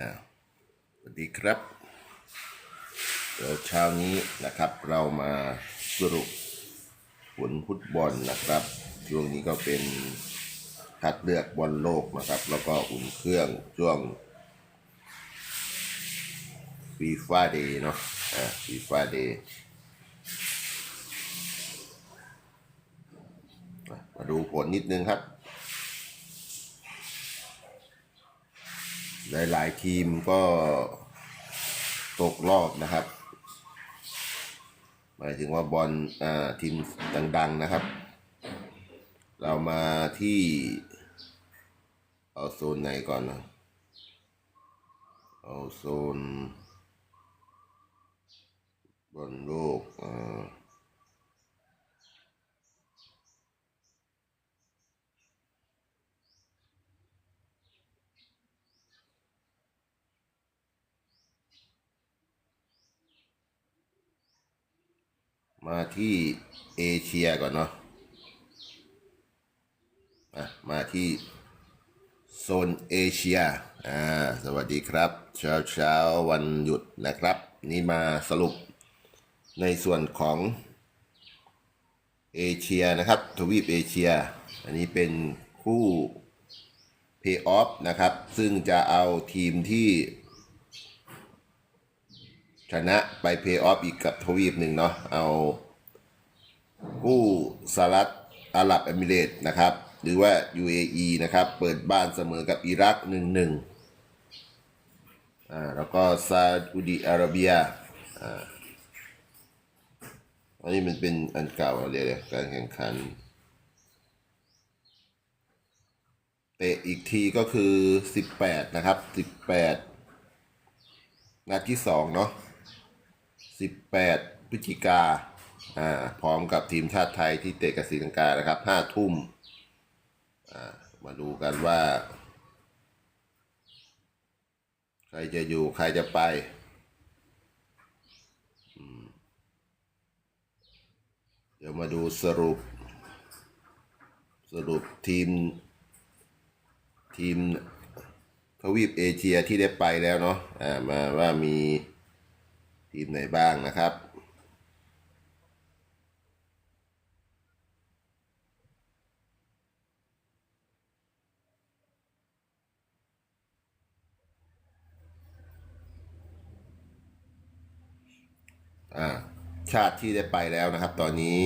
สวัสดีครับเดี๋ยวเช้านี้นะครับเรามาสรุปผลฟุตบอลนะครับช่วงนี้ก็เป็นคัดเลือกบอลโลกนะครับ แล้วก็อุ่นเครื่องช่วงฟีฟ่าเดย์เนาะอ่าฟีฟ่าเดย์มาดูผลนิดนึงครับ หลายๆทีมก็ตกรอบนะครับ หมายถึงว่าบอลอ่าทีมดัง ๆนะครับ เรามาที่ เอาโซนไหนก่อนนะ เอาโซนบอลโลกอ่า มาที่เอเชียก่อนเนาะะมาที่โซนเอเชีย อ่า สวัสดีครับ เช้าเช้าวันหยุดนะครับ นี่มาสรุปในส่วนของเอเชียนะครับ ทวีปเอเชีย อันนี้เป็นคู่เพย์ออฟนะครับ ซึ่งจะเอาทีมที่ ชนะไปเพย์ออฟอีกกับทวีปหนึ่งเนาะเอาคู่สหรัฐอาหรับเอมิเรตนะครับ หรือว่า UAE นะครับ เปิดบ้านเสมอกับอิรักหนึ่งหนึ่งอ่าแล้วก็ซาอุดิอาระเบียอ่าอันนี้มันเป็นอันเก่าเดี๋ยวๆการแข่งขันเตะอีกทีก็คือ 18 นะครับ 18 นัดที่สองเนาะ 18 พฤศจิกาอ่าพร้อมกับทีมชาติไทยที่เตะกับศรีลังกานะครับ5ทุ่มอ่ามาดูกันว่า ใครจะอยู่ใครจะไปเดี๋ยวมาดูสรุป สรุปทีม ทีมทวีปเอเชียที่ได้ไปแล้วเนาะอ่ามาว่ามี ทีมไหนบ้างนะครับชาติที่ได้ไปแล้วนะครับ ตอนนี้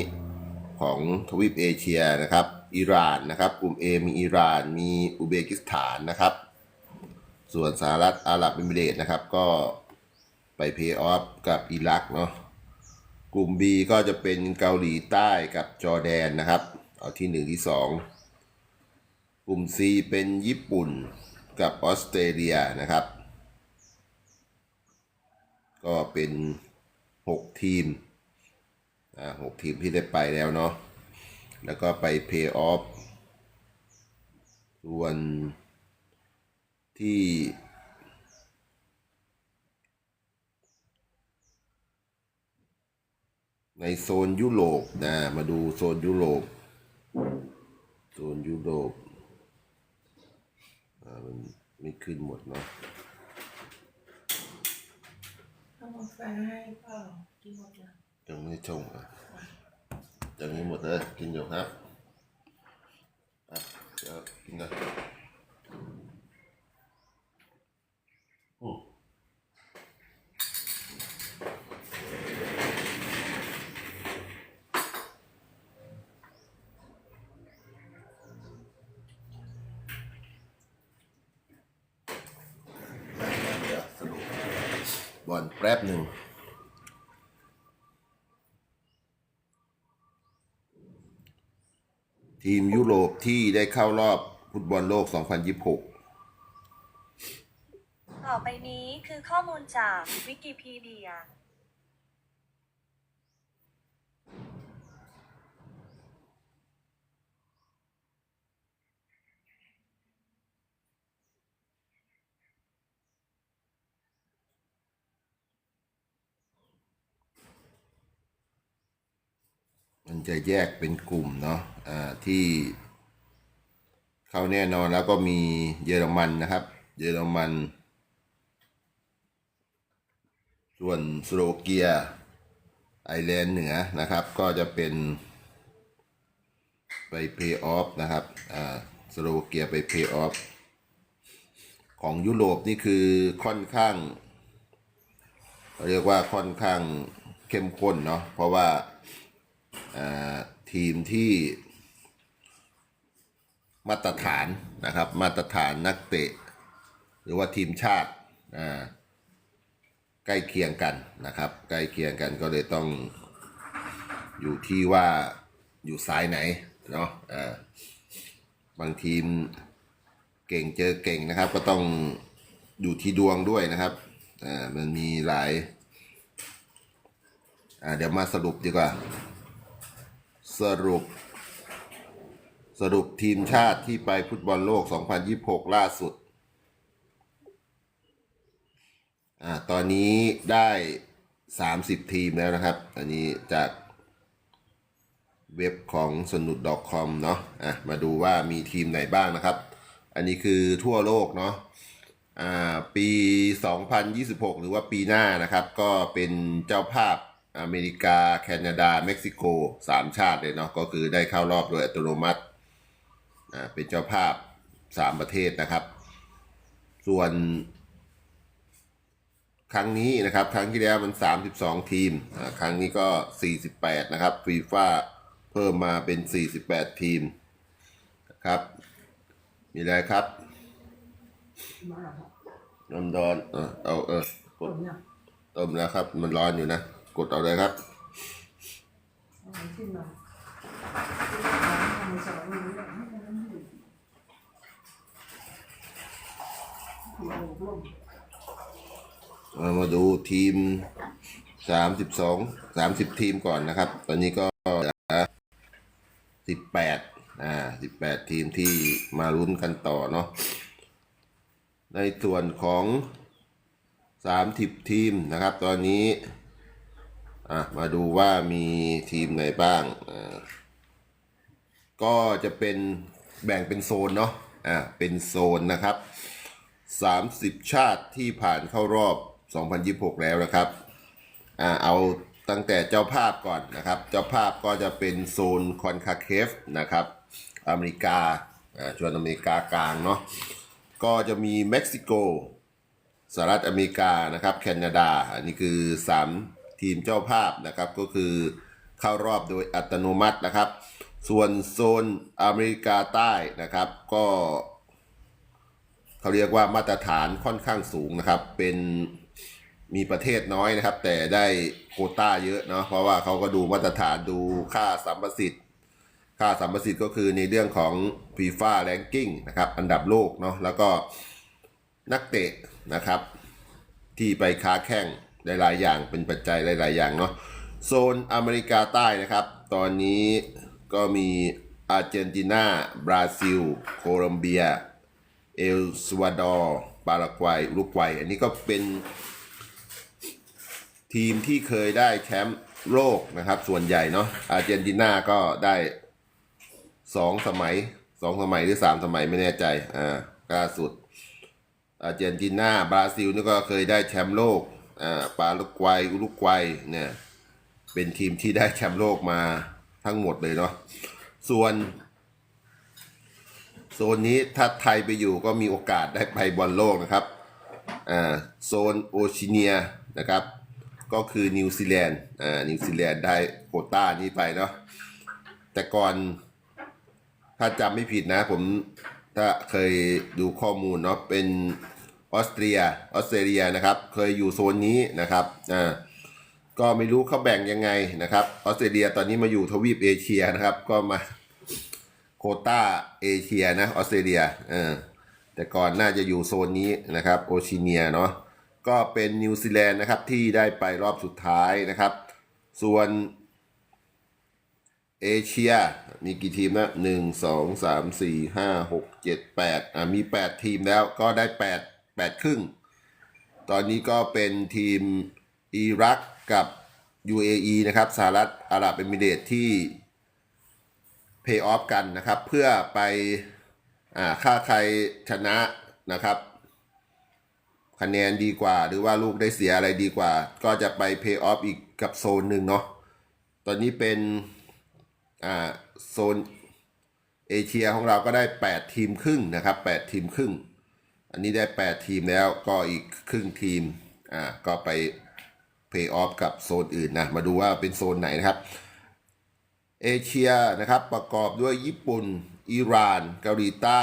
ของทวีปเอเชียนะครับอิหร่านนะครับ กลุ่ม A มีอิหร่าน มีอุเบกิสถานนะครับ ส่วนสหรัฐอาหรับเอมิเรต์นะครับ ก็ ไปเพย์ออฟกับอิรักเนาะกลุ่ม B ก็จะเป็นเกาหลีใต้กับจอร์แดนนะครับ เอาที่หนึ่งที่สองกลุ่ม C เป็นญี่ปุ่นกับออสเตรเลียนะครับ ก็เป็นหกทีมอ่าหกทีมที่ได้ไปแล้วเนาะแล้วก็ไปเพย์ออฟส่วนที่ ในโซนยุโรปนะมาดูโซนยุโรปโซนยุโรปอ่ามันไม่ขึ้นหมดเนาะเอากาแฟให้เปล่ากินหมดแล้วยังไม่ชงอะยังไม่หมดเลยกินอยู่ครับอะเดี๋ยวกินกันอืมเดี๋ยวสรุปบอลแป๊บหนึ่งทีมยุโรปที่ได้เข้ารอบฟุตบอลโลก 2026 ต่อไปนี้คือข้อมูลจากวิกิพีเดีย จะแยกเป็นกลุ่มเนาะอ่าที่เข้าแน่นอนแล้วก็มีเยอรมันนะครับ เยอรมัน ส่วนสโลเกีย ไอร์แลนด์เหนือนะครับ ก็จะเป็น ไปเพย์ออฟนะครับอ่าสโลเกียไปเพย์ออฟของยุโรปนี่คือค่อนข้าง เรียกว่าค่อนข้างเข้มข้นเนาะเพราะว่า ทีมที่มาตรฐานนะครับ มาตรฐานนักเตะ หรือว่าทีมชาติใกล้เคียงกันนะครับ ใกล้เคียงกันก็เลยต้องอยู่ที่ว่าอยู่สายไหนเนาะบางทีมเก่งเจอเก่งนะครับ ก็ต้องอยู่ที่ดวงด้วยนะครับมันมีหลายเดี๋ยวมาสรุปดีกว่า สรุป สรุปทีมชาติที่ไปฟุตบอลโลก 2026 ล่าสุดอ่าตอนนี้ได้ 30 ทีมแล้วนะครับ อันนี้จากเว็บของสนุด .com เนาะอะมาดูว่ามีทีมไหนบ้างนะครับ อันนี้คือทั่วโลกเนาะอ่าปี 2026 หรือว่าปีหน้านะครับ ก็เป็นเจ้าภาพ อเมริกา แคนาดา เม็กซิโกสามชาติเลยเนาะก็คือได้เข้ารอบโดยอัตโนมัติอ่าเป็นเจ้าภาพสามประเทศนะครับ ส่วนครั้งนี้นะครับครั้งที่แล้วมัน 32 ทีมอ่าครั้งนี้ก็ 48 นะครับฟีฟ่าเพิ่มมาเป็น 48 ทีมนะครับ มีอะไรครับมาแล้วครับน้ำร้อนเออเอาเออกผดมเนี่ยต้มแล้วครับ มันร้อนอยู่นะ กดเอาเลยครับเอาไปขึ้นมาทำสองมือเนี่ยให้มันอยู่ที่เอามเรามาดูทีม32 30ทีมก่อนนะครับ ตอนนี้ก็เหลือ18อ่า18ทีมที่มาลุ้นกันต่อเนาะในส่วนของ30ทีมนะครับ ตอนนี้ อะมาดูว่ามีทีมไหนบ้างอ่าก็จะเป็นแบ่งเป็นโซนเนาะอ่าเป็นโซนนะครับ 30 ชาติที่ผ่านเข้ารอบ 2026 แล้วนะครับอ่าเอาตั้งแต่เจ้าภาพก่อนนะครับ เจ้าภาพก็จะเป็นโซนคอนคาเคฟนะครับ อเมริกาอ่าชวนอเมริกากลางเนาะก็จะมีเม็กซิโกสหรัฐอเมริกานะครับแคนาดา อันนี้คือ 3 ทีมเจ้าภาพนะครับก็คือเข้ารอบโดยอัตโนมัตินะครับ ส่วนโซนอเมริกาใต้นะครับ ก็เขาเรียกว่ามาตรฐานค่อนข้างสูงนะครับ เป็นมีประเทศน้อยนะครับ แต่ได้โคต้าเยอะเนาะเพราะว่าเขาก็ดูมาตรฐานดูค่าสัมประสิทธิ์ค่าสัมประสิทธิ์ก็คือในเรื่องของ FIFA Ranking นะครับ อันดับโลกเนาะแล้วก็นักเตะนะครับ ที่ไปค้าแข่ง หลายๆ อย่างเป็นปัจจัยหลาย ๆ อย่างเนาะโซนอเมริกาใต้นะครับ ตอนนี้ก็มีอาร์เจนตินา บราซิล โคลอมเบีย เอลซาวาดอร์ปารากวัยอุรุกวัย อันนี้ก็เป็น ทีมที่เคยได้แชมป์โลกนะครับ ส่วนใหญ่เนาะอาร์เจนตินาก็ได้สองสมัยสองสมัยหรือสามสมัยไม่แน่ใจ อ่าล่าสุด อาร์เจนตินา บราซิลนี่ก็เคยได้แชมป์โลก ปารากวัยอุรุกวัยเนี่ยเป็นทีมที่ได้แชมป์โลกมาทั้งหมดเลยเนาะส่วนโซนนี้ถ้าไทยไปอยู่ก็มีโอกาสได้ไปบอลโลกนะครับโซนโอชิเนียนะครับ ก็คือนิวซีแลนด์นิวซีแลนด์ได้โคต้านี้ไปเนาะแต่ก่อนถ้าจำไม่ผิดนะผมถ้าเคยดูข้อมูลเนาะเป็น ออสเตรียออสเตรเลียนะครับ เคยอยู่โซนนี้นะครับอ่าก็ไม่รู้เขาแบ่งยังไงนะครับออสเตรเลียตอนนี้มาอยู่ทวีปเอเชียนะครับ ก็มาโคต้าเอเชียนะออสเตรเลียเออแต่ก่อนน่าจะอยู่โซนนี้นะครับโอชิเนียเนาะก็เป็นนิวซีแลนด์นะครับที่ได้ไปรอบสุดท้ายนะครับ ส่วนเอเชียมีกี่ทีมนะหนึ่งสองสามสี่ห้าหกเจ็ดแปดอ่ามีแปดทีมแล้วก็ได้แปด แปดครึ่ง ตอนนี้ก็เป็นทีมอิรักกับ UAE นะครับสหรัฐอาหรับเอมิเรตที่เพย์ออฟกันนะครับ เพื่อไปอ่าค่าใครชนะนะครับ คะแนนดีกว่า หรือว่าลูกได้เสียอะไรดีกว่า ก็จะไปเพย์ออฟอีกกับโซนหนึ่งเนาะตอนนี้เป็นอ่าโซนเอเชียของเราก็ได้ 8 ทีมครึ่งนะครับ 8 ทีมครึ่ง อันนี้ได้ 8 ทีมแล้วก็อีกครึ่งทีมอ่าก็ไปเพย์ออฟกับโซนอื่นนะมาดูว่าเป็นโซนไหนนะครับ เอเชียนะครับประกอบด้วยญี่ปุ่น อิหร่าน เกาหลีใต้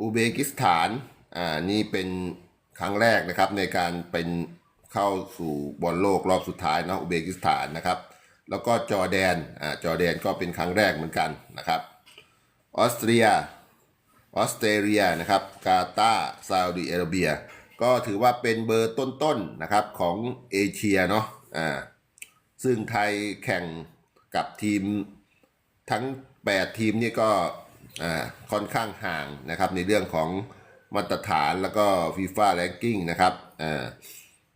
อุเบกิสถานอ่านี่เป็นครั้งแรกนะครับในการเป็นเข้าสู่บอลโลกรอบสุดท้ายนะอุเบกิสถานนะครับ แล้วก็จอแดนอ่าจอแดนก็เป็นครั้งแรกเหมือนกันนะครับออสเตรีย ออสเตรเลียนะครับกาตาร์ซาอุดิอาระเบีย ก็ถือว่าเป็นเบอร์ต้นๆนะครับของเอเชียเนาะอ่าซึ่งไทยแข่งกับทีมทั้ง 8 ทีมนี่ก็อ่าค่อนข้างห่างนะครับในเรื่องของมาตรฐานแล้วก็ฟีฟ่าแรงกิ้งนะครับอ่า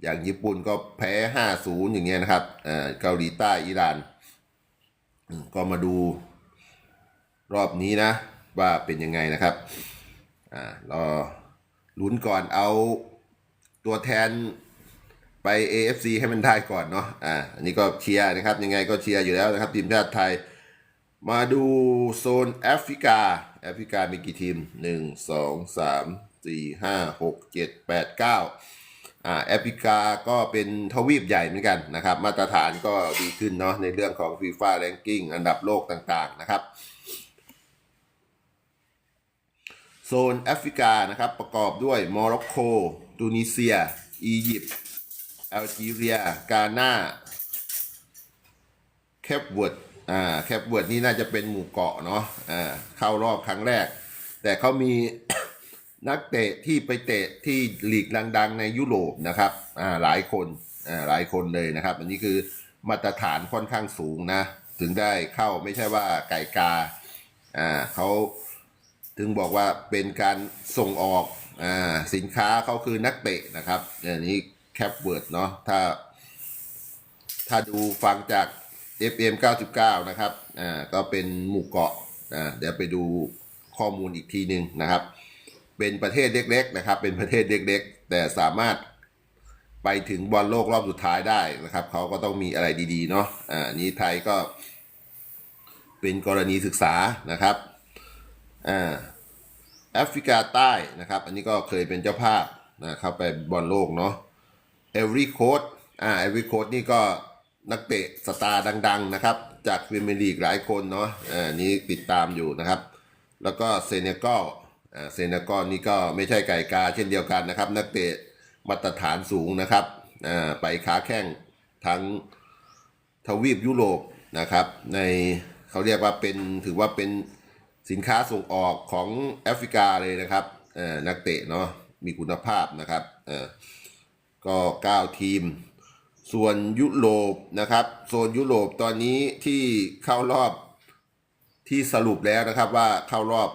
อย่างญี่ปุ่นก็แพ้ 5-0 อย่างเงี้ยนะครับอ่าเกาหลีใต้อิหร่าน ก็มาดูรอบนี้นะ ว่าเป็นยังไงนะครับอ่ารอลุ้นก่อนเอาตัวแทนไป AFC ให้มันได้ก่อนเนาะอ่าอันนี้ก็เชียร์นะครับ ยังไงก็เชียร์อยู่แล้วนะครับ ทีมชาติไทย มาดูโซนแอฟริกา แอฟริกามีกี่ทีม 1 2 3 4 5 6 7 8 9อ่าแอฟริกาก็เป็นทวีปใหญ่เหมือนกันนะครับ มาตรฐานก็ดีขึ้นเนาะในเรื่องของ FIFA Ranking อันดับโลกต่างๆนะครับ โซนแอฟริกานะครับประกอบด้วยโมร็อกโกตูนิเซีย อียิปต์แอลจีเรีย กาหน้าแคปเวิร์ดอ่าแคปเวิร์ดนี่น่าจะเป็นหมู่เกาะเนาะอ่าเข้ารอบครั้งแรก แต่เขามีนักเตะที่ไปเตะที่ลีกดัง ๆ ในยุโรปนะครับอ่าหลายคนอ่าหลายคนเลยนะครับ อันนี้คือมาตรฐานค่อนข้างสูงนะ ถึงได้เข้าไม่ใช่ว่าไก่กาอ่าเขา ถึงบอกว่าเป็นการส่งออกอ่าสินค้าเขาคือนักเตะนะครับอันนี้แคปเวิร์ดเนาะถ้า ถ้าดูฟังจาก FM 99 นะครับอ่าก็เป็นหมู่เกาะอ่าเดี๋ยวไปดูข้อมูลอีกทีหนึ่งนะครับ เป็นประเทศเล็กๆนะครับ เป็นประเทศเล็กๆ แต่สามารถไปถึงบอลโลกรอบสุดท้ายได้นะครับเขาก็ต้องมีอะไรดีๆเนาะอ่านี้ไทยก็เป็นกรณีศึกษานะครับ อ่าแอฟริกาใต้นะครับ อันนี้ก็เคยเป็นเจ้าภาพนะเข้าไปบอลโลกเนาะเอเวอรี่โคดอ่าเอเวอรี่โคดนี่ก็นักเตะสตาร์ดัง ๆ นะครับ จากพรีเมียร์ลีกหลายคนเนาะอ่านี้ติดตามอยู่นะครับ แล้วก็เซเนกัลอ่าเซเนกัลนี่ก็ไม่ใช่ไก่กาเช่นเดียวกันนะครับ นักเตะมาตรฐานสูงนะครับอ่าไปคาแข่งทั้งทวีปยุโรปนะครับ ในเขาเรียกว่าเป็นถือว่าเป็น สินค้าส่งออกของแอฟริกาเลยนะครับเอ่อนักเตะเนาะมีคุณภาพนะครับเอ่อก็ 9 ทีม ส่วนยุโรปนะครับ โซนยุโรปตอนนี้ที่เข้ารอบที่สรุปแล้วนะครับว่าเข้ารอบ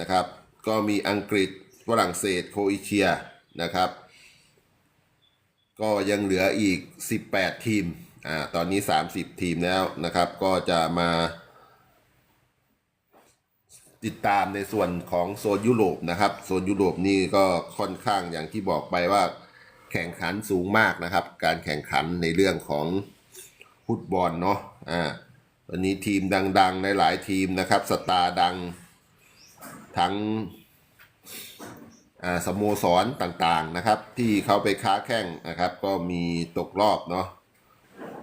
นะครับ ก็มีอังกฤษฝรั่งเศสโครเอเชียนะครับ ก็ยังเหลืออีก 18 ทีมอ่าตอนนี้ 30 ทีมแล้วนะครับ ก็จะมา ติดตามในส่วนของโซนยุโรปนะครับ โซนยุโรปนี่ก็ค่อนข้างอย่างที่บอกไปว่า แข่งขันสูงมากนะครับ การแข่งขันในเรื่องของฟุตบอลเนาะอ่าตอนนี้ทีมดังๆในหลายทีมนะครับ สตาร์ดังทั้งอ่าสโมสรต่างๆนะครับ ที่เขาไปค้าแข่งนะครับ ก็มีตกรอบเนาะ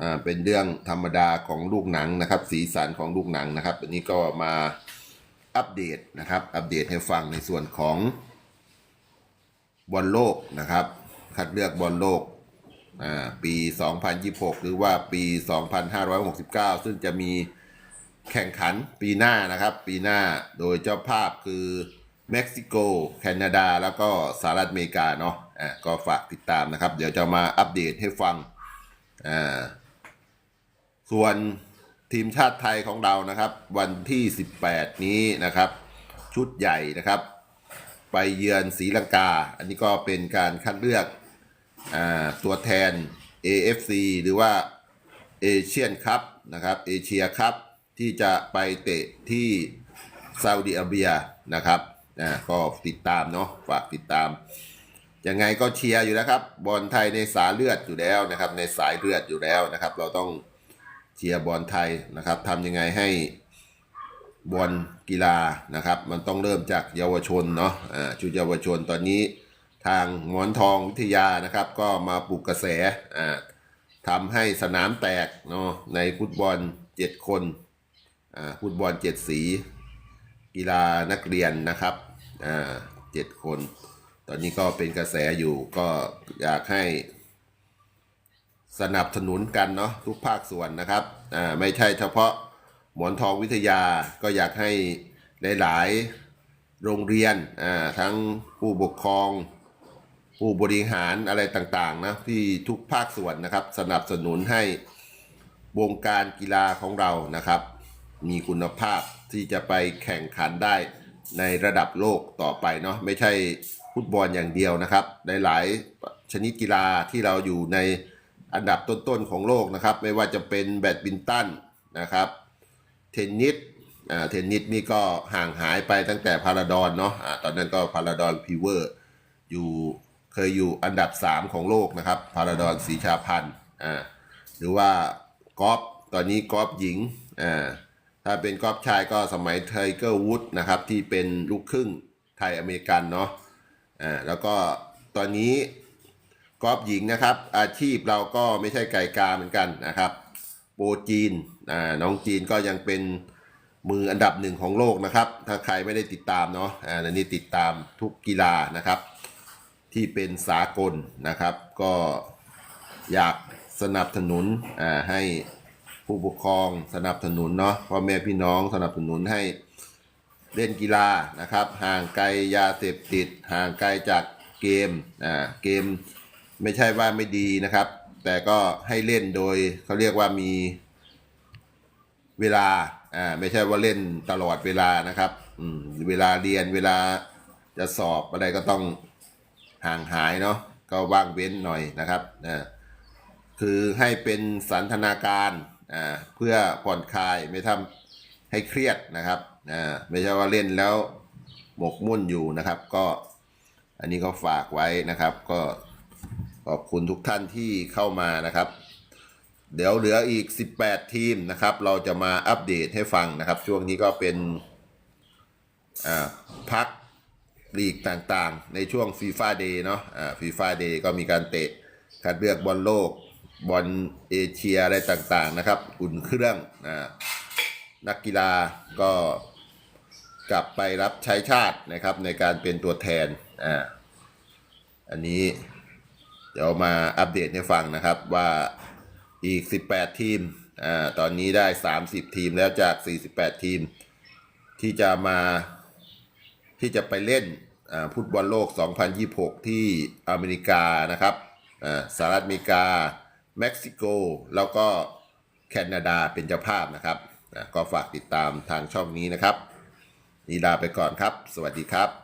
อ่าเป็นเรื่องธรรมดาของลูกหนังนะครับ สีสันของลูกหนังนะครับอันนี้ก็มา อัปเดตนะครับ อัปเดตให้ฟังในส่วนของบอลโลกนะครับ คัดเลือกบอลโลกอ่าปี 2026 หรือว่าปี 2569 ซึ่งจะมีแข่งขันปีหน้านะครับ ปีหน้าโดยเจ้าภาพคือเม็กซิโก แคนาดา แล้วก็สหรัฐอเมริกาเนาะอะก็ฝากติดตามนะครับ เดี๋ยวจะมาอัปเดตให้ฟังอ่าส่วน ทีมชาติไทยของเรานะครับ วันที่ 18 นี้นะครับ ชุดใหญ่นะครับ ไปเยือนศรีลังกา อันนี้ก็เป็นการคัดเลือกอตัวแทน AFC หรือว่าเอเชียนคัพนะครับเอเชียคัพที่จะไปเตะที่ซาอุดิอาระเบียนะครับก็ติดตามเนาะฝากติดตาม ยังไงก็เชียร์อยู่แล้วครับ บอลไทยในสายเลือดอยู่แล้วนะครับ ในสายเลือดอยู่แล้วนะครับ เราต้อง เชียร์บอลไทยนะครับทำยังไงให้บอลกีฬานะครับ มันต้องเริ่มจากเยาวชนเนาะอ่าชุดเยาวชนตอนนี้ทางหมอนทองวิทยานะครับ ก็มาปลุกกระแสอ่าทำให้สนามแตกเนาะในฟุตบอลเจ็ดคนอ่าฟุตบอลเจ็ดสี กีฬานักเรียนนะครับอ่าเจ็ดคน ตอนนี้ก็เป็นกระแสอยู่ก็อยากให้ สนับสนุนกันเนาะทุกภาคส่วนนะครับอ่าไม่ใช่เฉพาะหมอนทองวิทยาก็อยากให้หลายๆโรงเรียนอ่าทั้งผู้ปกครอง ผู้บริหารอะไรต่างๆนะที่ทุกภาคส่วนนะครับ สนับสนุนให้วงการกีฬาของเรานะครับ มีคุณภาพที่จะไปแข่งขันได้ในระดับโลกต่อไปเนาะไม่ใช่ฟุตบอลอย่างเดียวนะครับ หลายๆชนิดกีฬาที่เราอยู่ใน อันดับต้นๆของโลกนะครับ ไม่ว่าจะเป็นแบดมินตันนะครับ เทนนิสอ่าเทนนิสนี่ก็ห่างหายไปตั้งแต่พาราดอนเนาะอ่าตอนนั้นก็พาราดอนพีเวอร์อยู่เคยอยู่อันดับ 3 ของโลกนะครับพาราดอนสีชาพันธ์อ่าหรือว่ากอล์ฟตอนนี้กอล์ฟหญิงอ่าถ้าเป็นกอล์ฟชายก็สมัยไทเกอร์วูดนะครับที่เป็นลูกครึ่งไทยอเมริกันเนาะอ่าแล้วก็ตอนนี้ กอล์ฟหญิงนะครับ อาชีพเราก็ไม่ใช่ไก่กาเหมือนกันนะครับโปรจีนอ่าน้องจีนก็ยังเป็นมืออันดับหนึ่งของโลกนะครับ ถ้าใครไม่ได้ติดตามเนาะอ่าอันนี้ติดตามทุกกีฬานะครับ ที่เป็นสากลนะครับ ก็อยากสนับสนุนอ่าให้ผู้ปกครองสนับสนุนเนาะพ่อแม่พี่น้องสนับสนุนให้เล่นกีฬานะครับ ห่างไกลยาเสพติด ห่างไกลจากเกมอ่าเกม ไม่ใช่ว่าไม่ดีนะครับ แต่ก็ให้เล่นโดยเขาเรียกว่ามีเวลาอ่าไม่ใช่ว่าเล่นตลอดเวลานะครับอืมเวลาเรียนเวลาจะสอบอะไรก็ต้องห่างหายเนาะก็ว่างเว้นหน่อยนะครับนะคือให้เป็นสันทนาการอ่าเพื่อผ่อนคลายไม่ทำให้เครียดนะครับอ่าไม่ใช่ว่าเล่นแล้วหมกมุ่นอยู่นะครับ ก็อันนี้ก็ฝากไว้นะครับ ก็ ขอบคุณทุกท่านที่เข้ามานะครับ เดี๋ยวเหลืออีก 18 ทีมนะครับ เราจะมาอัปเดตให้ฟังนะครับ ช่วงนี้ก็เป็นพักลีกต่างๆ ในช่วงฟีฟ่าเดย์เนาะฟีฟ่าเดย์ก็มีการเตะคัดเลือกบอลโลกบอลเอเชียอะไรต่างๆนะครับ อุ่นเครื่องอ่านักกีฬาก็กลับไปรับใช้ชาตินะครับในการเป็นตัวแทนอ่าอันนี้ เดี๋ยวมาอัปเดตให้ฟังนะครับว่าอีก 18 ทีมอ่าตอนนี้ได้ 30 ทีมแล้วจาก 48 ทีม ที่จะมาที่จะไปเล่นอ่าฟุตบอลโลก 2026 ที่อเมริกานะครับอ่าสหรัฐอเมริกา เม็กซิโก แล้วก็แคนาดาเป็นเจ้าภาพนะครับก็ฝากติดตามทางช่องนี้นะครับนีลาไปก่อนครับ สวัสดีครับ